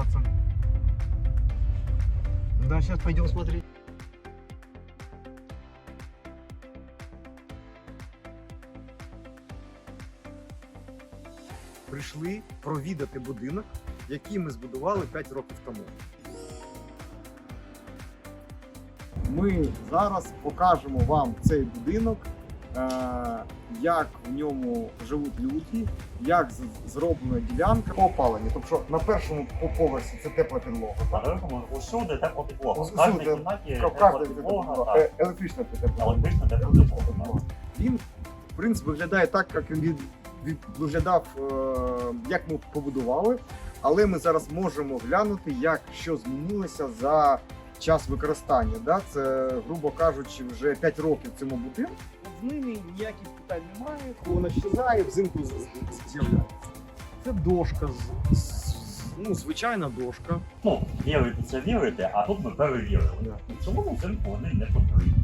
оставаться. Да, сейчас пойдем смотреть. Прийшли провідати будинок, який ми збудували 5 років тому. Ми зараз покажемо вам цей будинок. Е, як в ньому живуть люди, як зроблена ділянка по опаленню. Тобто на першому поверсі це тепла підлога. А другому усюди тепла підлога. В кожній кімнаті тепла підлога, підлога, е, електрична тепла. Електрична тепла підлога. Він, в принципі, виглядає так, як він від, від, виглядав, е, як ми побудували. Але ми зараз можемо глянути, як що змінилося за час використання. Да? Це, грубо кажучи, вже 5 років цьому будинку. З ними ніяких питань немає. Вона щезає, взимку з'являється. Це дошка, з, з- ну, звичайна дошка. Ну, вірити це вірити, а тут ми перевірили. В цілому взимку вони не потрібні.